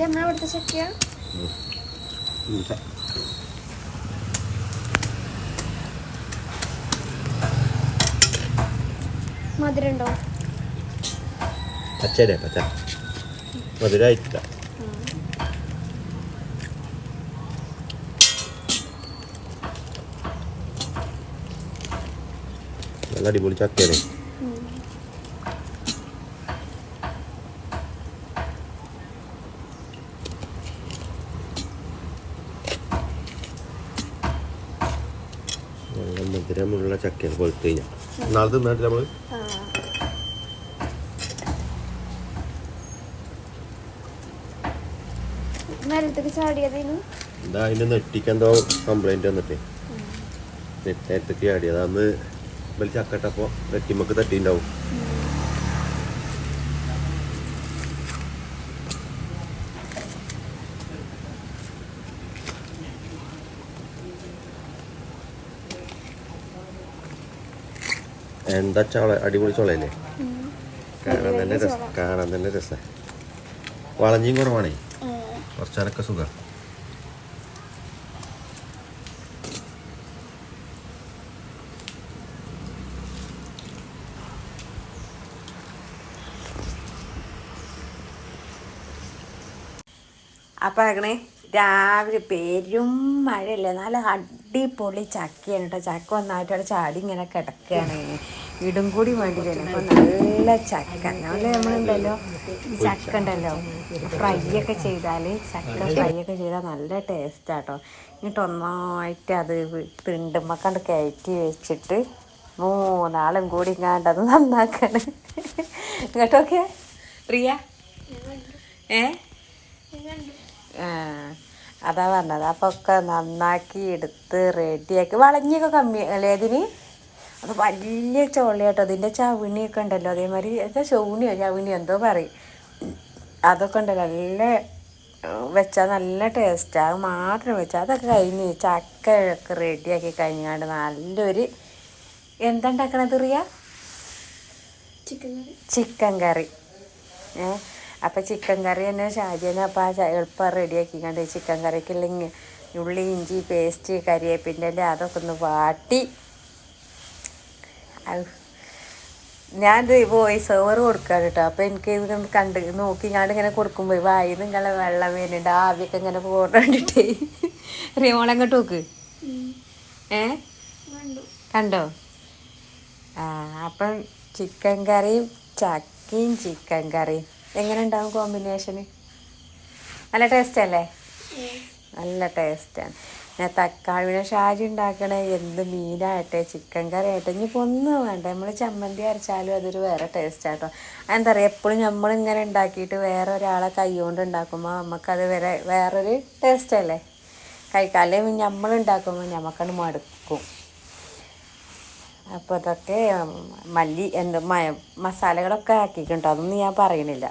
നമ്മളെ അവിടുത്തെ മധുരണ്ടോ പച്ചയുടെ പച്ച. മധുരമായിട്ടില്ല നല്ല അടിപൊളി ചക്കയാണ് നല്ല മധുരമുള്ള ചക്കയാണ് കൊടുത്തു കഴിഞ്ഞാൽ നാളെ തിന്നിട്ട് നമ്മൾ എന്താ അതിന്റെ നെട്ടിക്ക് എന്തോ കംപ്ലൈന്റ് വന്നിട്ടേ. നേരത്തേക്ക് ചാടിയത്. അന്ന് വലിയ ചക്കട്ടപ്പോൾ നെട്ടിമക്ക് തട്ടിണ്ടാവും. എന്താ ചോള അടിപൊളി ചോളയല്ലേ? കാണാൻ തന്നെ രസം കാണാൻ തന്നെ രസം. വളഞ്ഞിയും കുറവാണേ? കുറച്ചാലൊക്കെ സുഖം. അപ്പം അങ്ങനെ രാവിലെ പെരും മഴയല്ലേ? നല്ല അടിപൊളി ചക്കയാണ് കേട്ടോ ചക്ക ഒന്നായിട്ട് അവിടെ ചാടി ഇങ്ങനെ കിടക്കുകയാണ് ഇടും കൂടി വേണ്ടിയില്ല അപ്പം നല്ല ചക്ക. നല്ല നമ്മളുണ്ടല്ലോ ഈ ചക്ക ഉണ്ടല്ലോ ഫ്രൈ ഒക്കെ ചെയ്താൽ ചക്ക ഫ്രൈ ഒക്കെ ചെയ്താൽ നല്ല ടേസ്റ്റാട്ടോ എന്നിട്ട് ഒന്നായിട്ട് അത് തിണ്ടുമ്പക്കണ്ട് കയറ്റി വെച്ചിട്ട് മൂന്നാളും കൂടി ഇങ്ങാണ്ട് അത് നന്നാക്കാണ്. കേട്ടോക്കെ റിയ ഏ? അതാ പറഞ്ഞത്. അപ്പോൾ ഒക്കെ നന്നാക്കി എടുത്ത് റെഡിയാക്കി വളഞ്ഞൊക്കെ കമ്മി അല്ലേ അതിന്? അത് വലിയ ചോളയാട്ടോ. അതിന്റെ ചവിണിയൊക്കെ ഉണ്ടല്ലോ. അതേമാതിരി എന്താ ചൗണിയോ? ചവിണിയോ എന്തോ പറയും. അതൊക്കെ ഉണ്ടല്ലോ. നല്ല വെച്ചാൽ നല്ല ടേസ്റ്റാണ് അത് മാത്രം വെച്ചാൽ അതൊക്കെ കഴിഞ്ഞ് ചക്ക ഒക്കെ റെഡിയാക്കി കഴിഞ്ഞാണ്ട് നല്ലൊരു എന്താ ഉണ്ടാക്കണത് Riya? Chicken curry chicken curry ഏ? അപ്പം ചിക്കൻ കറി തന്നെ ഷാജിനെ അപ്പം ആ എളുപ്പം റെഡിയാക്കി കണ്ട് ചിക്കൻ കറിക്കുള്ള ഉള്ളി ഇഞ്ചി പേസ്റ്റ് കരിയേപ്പിന്റെ അതൊക്കെ ഒന്ന് വാട്ടി. ഞാൻ ഞാനിത് വോയിസ് ഓവർ കൊടുക്കാറ് കേട്ടോ അപ്പം എനിക്ക് ഇത് കണ്ട് നോക്കി ഞാൻ ഇങ്ങനെ കൊടുക്കുമ്പോൾ വായി നിങ്ങളെ വെള്ളം വരുന്നുണ്ട്. ആവിയൊക്കെ ഇങ്ങനെ പോകാൻ റിമോൾ റിമോളെ അങ്ങോട്ട് നോക്ക്. ഏ? കണ്ടോ. ആ അപ്പം ചിക്കൻ കറിയും ചക്കയും ചിക്കൻ കറിയും എങ്ങനെ ഉണ്ടാവും കോമ്പിനേഷന് നല്ല ടേസ്റ്റ് അല്ലേ? നല്ല ടേസ്റ്റാണ് ഞാൻ തക്കാളിയുടെ ഷാജി ഉണ്ടാക്കണേ. എന്ത് മീനായിട്ടെ ചിക്കൻ കറി ആയിട്ടെ. ഇനിയിപ്പോൾ ഒന്നും വേണ്ട. നമ്മൾ ചമ്മന്തി അരച്ചാലും അതൊരു വേറെ ടേസ്റ്റ് ആട്ടോ. എന്താ പറയുക എപ്പോഴും നമ്മളിങ്ങനെ ഉണ്ടാക്കിയിട്ട് വേറെ ഒരാളെ കൈ കൊണ്ട് ഉണ്ടാക്കുമ്പോൾ നമുക്കത് വേറെ വേറൊരു ടേസ്റ്റ് അല്ലേ? കഴിക്കാം അല്ലെങ്കിൽ നമ്മൾ ഉണ്ടാക്കുമ്പോൾ നമുക്കത് മടുക്കും. അപ്പോൾ അതൊക്കെ മല്ലി എന്ത് മസാലകളൊക്കെ ആക്കിയിട്ടുണ്ടോ. അതൊന്നും ഞാൻ പറയണില്ല.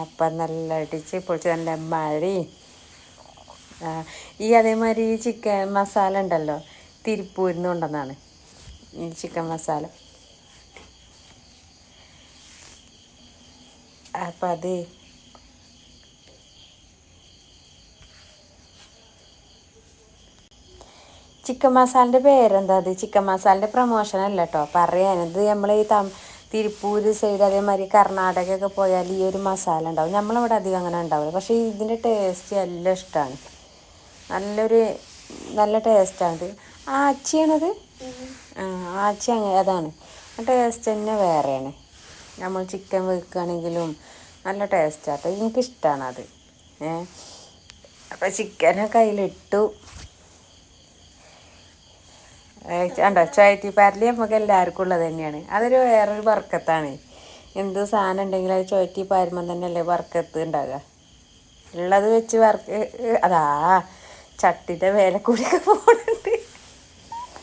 അപ്പം നല്ല അടിച്ച് പൊളിച്ച് നല്ല മഴയും ഈ അതേമാതിരി ഈ ചിക്കൻ മസാല ഉണ്ടല്ലോ തിരുപ്പൂരിൽ കൊണ്ടുവന്നാണ് ഈ ചിക്കൻ മസാല. അപ്പം അത് ചിക്കൻ മസാലന്റെ പേരെന്താ അത്? ചിക്കൻ മസാലന്റെ പ്രൊമോഷൻ അല്ല കേട്ടോ പറയാനത് നമ്മൾ ഈ തം തിരുപ്പൂര് സൈഡ് അതേമാതിരി കർണാടകയൊക്കെ പോയാൽ ഈ ഒരു മസാല ഉണ്ടാവും. നമ്മളിവിടെ അധികം അങ്ങനെ ഉണ്ടാവില്ല പക്ഷേ ഇതിന്റെ ടേസ്റ്റ് എല്ലാം ഇഷ്ടമാണ് നല്ലൊരു നല്ല ടേസ്റ്റാണിത് ആച്ചിയാണത്? ആച്ചി അങ്ങനെ അതാണ്. ആ ടേസ്റ്റ് തന്നെ വേറെയാണ്. നമ്മൾ ചിക്കൻ വെക്കുകയാണെങ്കിലും നല്ല ടേസ്റ്റാട്ടോ എനിക്കിഷ്ടമാണ് അത് ഏ? അപ്പോൾ ചിക്കനൊക്കെ അതിലിട്ടു. കണ്ടോ? ചോയറ്റിപ്പാരൽ നമുക്ക് എല്ലാവർക്കും ഉള്ളത് തന്നെയാണ്. അതൊരു വേറൊരു വർക്കത്താണ്. എന്ത് സാധനം ഉണ്ടെങ്കിലും അത് ചോറ്റി പാരുമ്പം തന്നെയല്ലേ വർക്കത്ത് ഉണ്ടാകുക ഉള്ളത് വെച്ച് വർക്ക് അതാ ചട്ടിന്റെ മേലെ കൂടിയൊക്കെ പോകുന്നുണ്ട്